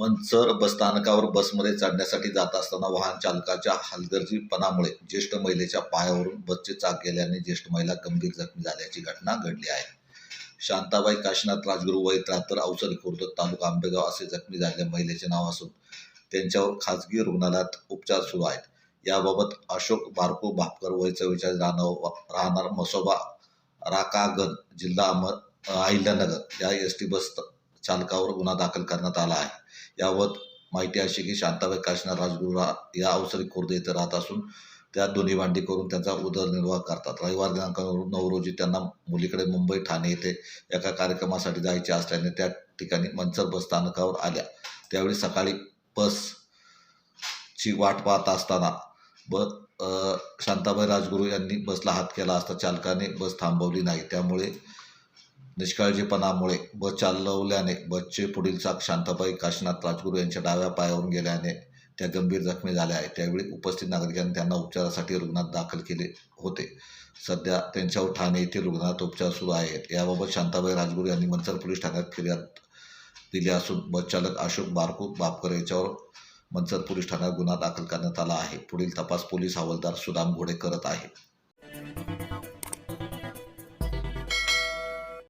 मंचर बसस्थानकावर बसमध्ये चढण्यासाठी जात असताना वाहन चालकाच्या हलगर्जीपणामुळे ज्येष्ठ महिलेच्या पायावरून बसचे चाक गेल्याने ज्येष्ठ महिला गंभीर जखमी झाल्याची घटना घडली आहे. शांताबाई काशीनाथ राजगुरू वय त्र्याहत्तर अवसरी खुर्द तालुका आंबेगाव असे जखमी झालेल्या महिलेचे नाव असून त्यांच्यावर खाजगी रुग्णालयात उपचार सुरू आहेत. याबाबत अशोक बारको भापकर वय चव्वेचाळीस राहणार राहणार मसोबा राकागन जिल्हा अहमद अहिल्यानगर या एस टी बस चालकावर गुन्हा दाखल करण्यात आला आहे. यावत माहिती अशी की शांताबाई काशीनाथ राजगुरू रा- या अवसरी खुर्द येथे राहत असून त्या दोन्ही भांडी करून त्यांचा उदरनिर्वाह करतात. रविवार दिनांक नऊ रोजी त्यांना मुलीकडे मुंबई ठाणे येथे एका कार्यक्रमासाठी जायचे असल्याने त्या ठिकाणी मंचर बस स्थानकावर आल्या. त्यावेळी सकाळी बसची वाट पाहत असताना ब शांताबाई राजगुरू यांनी बसला हात केला असता चालकाने बस थांबवली नाही. त्यामुळे निष्काळजीपणामुळे बस चालवल्याने बसचे पुढील चाक शांताबाई काशीनाथ राजगुरू यांच्या डाव्या पायावरून गेल्याने त्या गंभीर जखमी झाल्या आहेत. त्यावेळी उपस्थित नागरिकांनी त्यांना उपचारासाठी रुग्णात दाखल केले होते. सध्या त्यांच्यावर ठाणे येथील रुग्णालयात उपचार सुरू आहेत. याबाबत शांताबाई राजगुरू यांनी मनसर पोलीस ठाण्यात फिर्याद दिली असून बसचालक अशोक बारकू बापकर याच्यावर मनसर पोलीस ठाण्यात गुन्हा दाखल करण्यात आला आहे. पुढील तपास पोलीस हवालदार सुदाम घोडे करत आहे.